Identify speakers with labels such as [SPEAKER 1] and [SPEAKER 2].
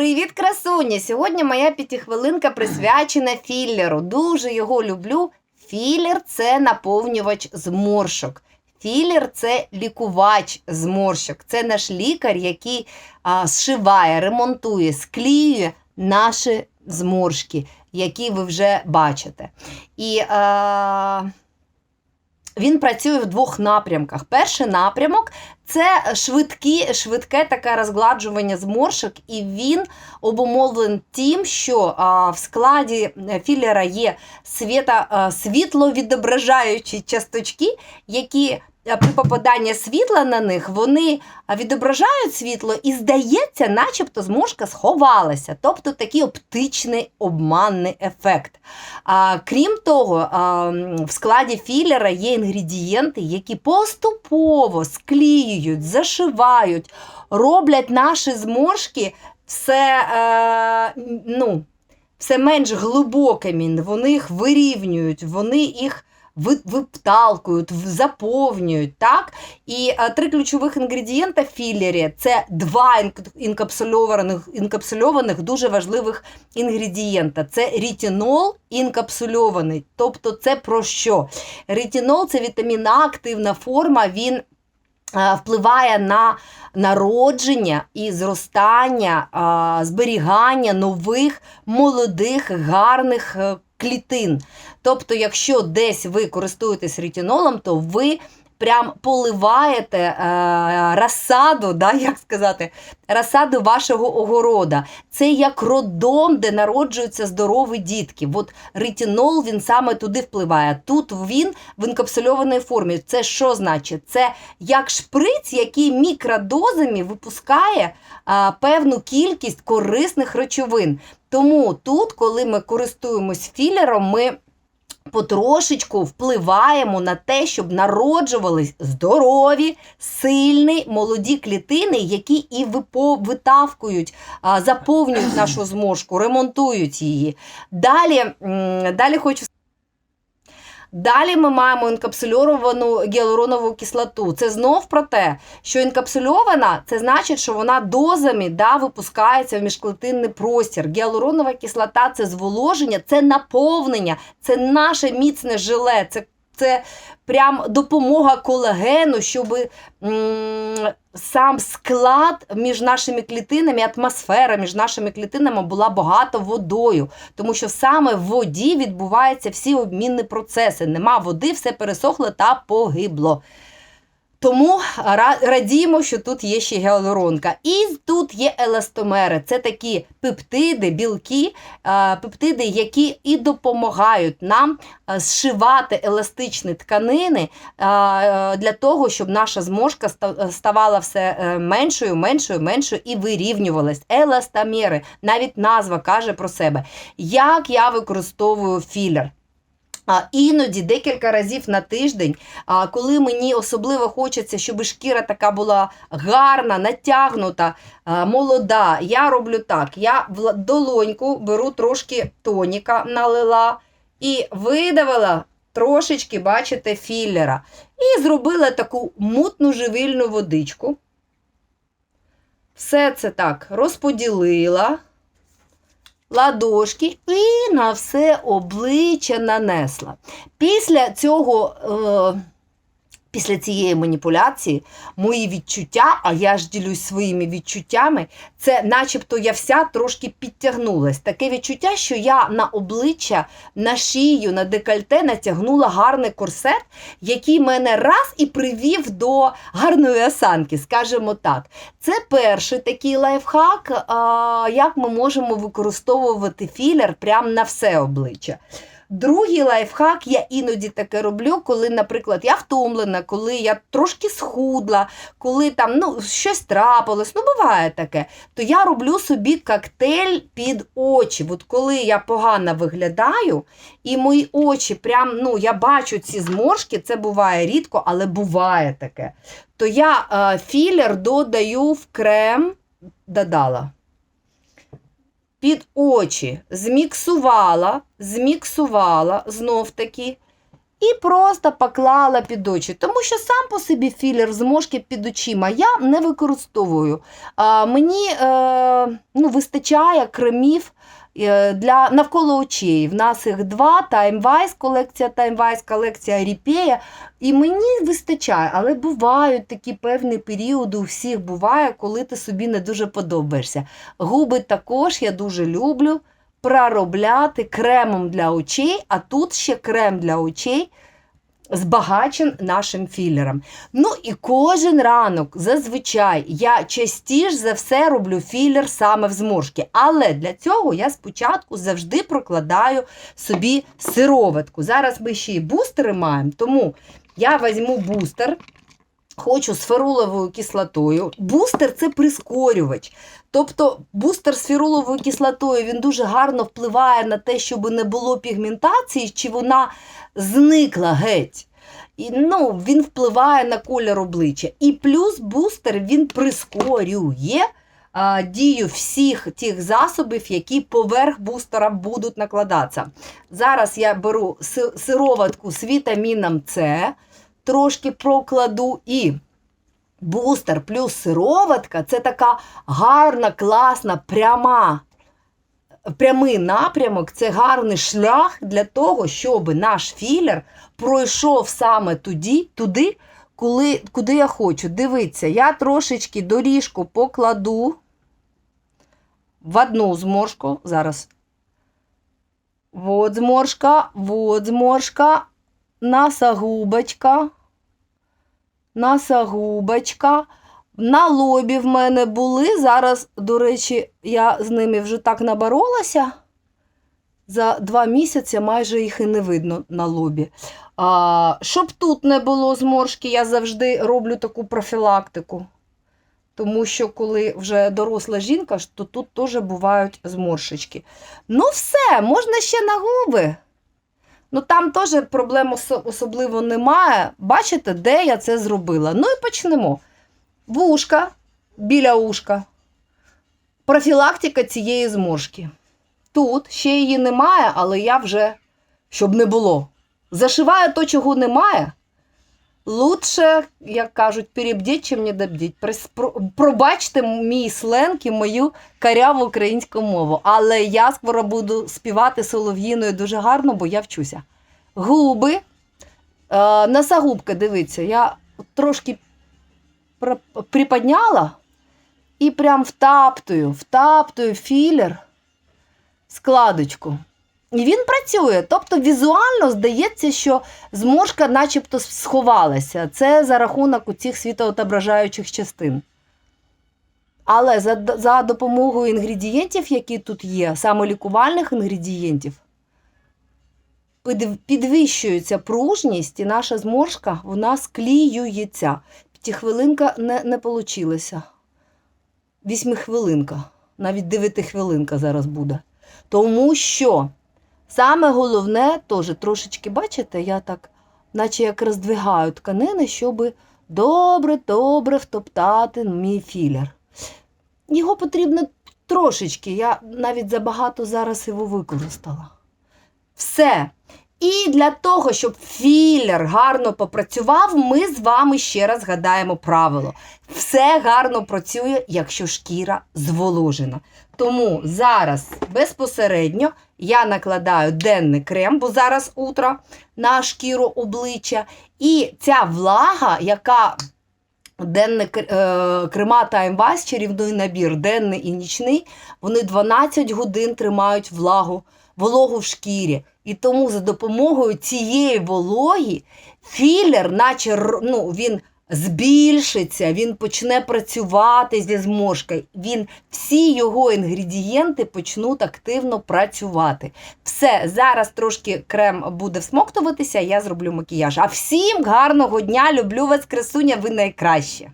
[SPEAKER 1] Привіт, красуні! Сьогодні моя п'ятихвилинка присвячена філлеру. Дуже його люблю. Філлер – це наповнювач зморшок. Філлер – це лікувач зморшок. Це наш лікар, який а, зшиває, ремонтує, склеює наші зморшки, які ви вже бачите. І а, він працює в двох напрямках. Перший напрямок це швидкі, швидке таке розгладжування зморшок, і він обумовлен тим, що а, в складі філера є світа, а, світловідображаючі часточки, які при попаданні світла на них вони відображають світло і здається, начебто зморшка сховалася. Тобто такий оптичний обманний ефект. А, крім того, а, в складі філера є інгредієнти, які поступово склеюють, зашивають, роблять наші зморшки все, е, ну, все менш глибокими, вони їх вирівнюють, вони їх випталкують, заповнюють. Так? І е, три ключових інгредієнта в філері це два інкапсульованих, інкапсульованих дуже важливих інгредієнта. Це рітінол інкапсульований. Тобто це про що? Ретінол це вітамінна активна форма, він е, впливає на народження і зростання, зберігання нових молодих гарних е, клітин. Тобто, якщо десь ви користуєтесь ретинолом, то ви прям поливаєте е, розсаду, да, як сказати, розсаду вашого огорода. Це як роддом, де народжуються здорові дітки. От ретинол він саме туди впливає. Тут він в інкапсульованій формі. Це що значить? Це як шприц, який мікродозами випускає а, певну кількість корисних речовин. Тому тут, коли ми користуємось філером, ми потрошечку впливаємо на те, щоб народжувались здорові, сильні, молоді клітини, які і витавкують, заповнюють нашу зморшку, ремонтують її. Далі, далі хочу Далі ми маємо інкапсульовану гіалуронову кислоту. Це знов про те, що інкапсульована це значить, що вона дозами да, випускається в міжклетинний простір. Гіалуронова кислота це зволоження, це наповнення, це наше міцне жиле. Це це прям допомога колагену, щоб сам склад між нашими клітинами, атмосфера між нашими клітинами була багато водою. Тому що саме в воді відбуваються всі обмінні процеси. Нема води, все пересохло та погибло. Тому ра- радіємо, що тут є ще гіалуронка. І тут є еластомери. Це такі пептиди, білки, пептиди, які і допомагають нам зшивати еластичні тканини для того, щоб наша зможка ставала все е, меншою, меншою, меншою і вирівнювалась. Еластомери. Навіть назва каже про себе. Як я використовую філер? А, іноді декілька разів на тиждень, а, коли мені особливо хочеться, щоб шкіра така була гарна, натягнута, молода, я роблю так: я в долоньку беру трошки тоніка, налила і видавила трошечки, бачите, філлера. І зробила таку мутну живильну водичку. Все це так розподілила ладошки і на все обличчя нанесла. Після цього. Е, Після цієї маніпуляції мої відчуття, а я ж ділюсь своїми відчуттями, це начебто я вся трошки підтягнулась. Таке відчуття, що я на обличчя, на шию, на декольте натягнула гарний корсет, який мене раз і привів до гарної осанки, скажімо так. Це перший такий лайфхак, як ми можемо використовувати філер прямо на все обличчя. Другий лайфхак, я іноді таке роблю, коли, наприклад, я втомлена, коли я трошки схудла, коли там ну, щось трапилось, ну буває таке, то я роблю собі коктейль під очі. От коли я погано виглядаю, і мої очі, прям, ну, я бачу ці зморшки, це буває рідко, але буває таке. То я е, філер додаю в крем, додала під очі зміксувала, зміксувала знов таки. І просто поклала під очі, тому що сам по собі філер зможки під очима я не використовую. А, мені е, ну, вистачає кремів для навколо очей. В нас їх два: таймвайс, колекція таймвайс, колекція Ріпея. І мені вистачає, але бувають такі певні періоди, у всіх буває, коли ти собі не дуже подобаєшся. Губи також я дуже люблю проробляти кремом для очей, а тут ще крем для очей збагачен нашим філером. Ну і кожен ранок зазвичай я частіше за все роблю філер саме в зморшки. Але для цього я спочатку завжди прокладаю собі сироватку. Зараз ми ще й бустери маємо, тому я візьму бустер. Хочу з феруловою кислотою. Бустер це прискорювач. Тобто бустер з феруловою кислотою він дуже гарно впливає на те, щоб не було пігментації, чи вона зникла геть. І, ну, Він впливає на колір обличчя. І плюс бустер він прискорює а, дію всіх тих засобів, які поверх бустера будуть накладатися. Зараз я беру сироватку з вітаміном С, трошки прокладу і. Бустер плюс сироватка це така гарна, класна, пряма, прямий напрямок, це гарний шлях для того, щоб наш філер пройшов саме туди, туди коли, куди я хочу. Дивіться, я трошечки доріжку покладу в одну зморшку. Зараз. Вот зморшка, вот зморшка, носогубочка носогубочка. На лобі в мене були. Зараз, до речі, я з ними вже так наборолася. За два місяці майже їх і не видно на лобі. А, щоб тут не було зморшки, я завжди роблю таку профілактику. Тому що, коли вже доросла жінка, то тут теж бувають зморшечки. Ну, все, можна ще на губи. Ну там теж проблем особливо немає. Бачите, де я це зробила. Ну і почнемо. Вушка біля ушка. Профілактика цієї зморшки. Тут ще її немає, але я вже, щоб не було. Зашиваю то, чого немає. Лучше, як кажуть, перебдіть, чим не добдіть. Пробачте мій сленг і мою каряву українську мову. Але я скоро буду співати солов'їною дуже гарно, бо я вчуся. Губи. Е, носогубка, дивіться, я трошки приподняла і прям втаптую, втаптую філер складочку. І він працює. Тобто візуально здається, що зморшка начебто сховалася. Це за рахунок у цих світоотображаючих частин. Але за, за допомогою інгредієнтів, які тут є, саме лікувальних інгредієнтів, підвищується пружність, і наша зморшка вона скліюється. П'ятихвилинка не, не вийшло. Вісьмихвилинка, навіть дев'ятихвилинка зараз буде. Тому що саме головне, теж трошечки, бачите, я так, наче як роздвигаю тканини, щоб добре-добре втоптати мій філер. Його потрібно трошечки, я навіть забагато зараз його використала. Все. І для того, щоб філер гарно попрацював, ми з вами ще раз згадаємо правило. Все гарно працює, якщо шкіра зволожена. Тому зараз безпосередньо я накладаю денний крем, бо зараз утро на шкіру обличчя. І ця влага, яка денний е, крема Wise, чарівний набір, денний і нічний, вони 12 годин тримають влагу, вологу в шкірі. І тому за допомогою цієї вологі філер, наче ну, він збільшиться, він почне працювати зі зморшкою. Він, всі його інгредієнти почнуть активно працювати. Все, зараз трошки крем буде всмоктуватися, я зроблю макіяж. А всім гарного дня! Люблю вас, красуня, ви найкраще!